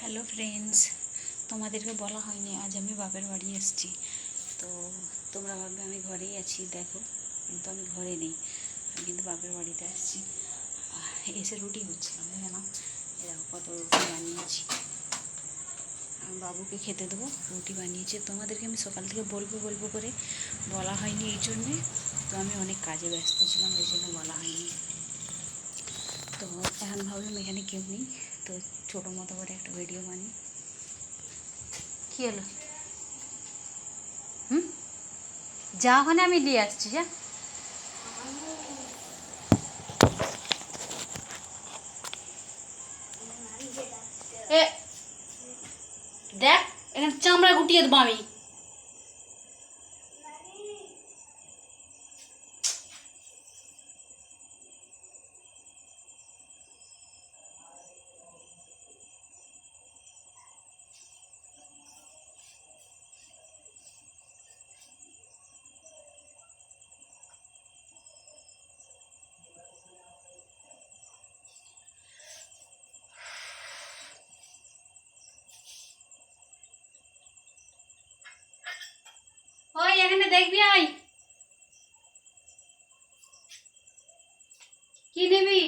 Hello friends তোমাদেরকে বলা হয়নি, আজ আমি বাপের বাড়ি এসেছি। তো তোমরা ভাববে আমি ঘরেই আছি, দেখো, কিন্তু আমি ঘরে নেই, আমি কিন্তু বাপের বাড়িতে আসছি। এসে রুটি হচ্ছিলাম বুঝে না এরকম কত রুটি বানিয়েছি। বাবুকে খেতে দেবো, রুটি বানিয়েছি। তোমাদেরকে আমি সকাল থেকে বলব বলব করে বলা হয়নি এই জন্যে। তো আমি অনেক কাজে ব্যস্ত ছিলাম, এই জন্য বলা হয়নি। তো এখন ভাবলাম এখানে কেউ নেই। তো ছোটো মতো করে একটা ভিডিও বানি কী হলো? হুম? যা ওখানে আমি নিয়ে আসছি যা। দেখ এখানে চামড়া গুটিয়ে দেবো আমি। এখানে দেখবি আয় কি নেবি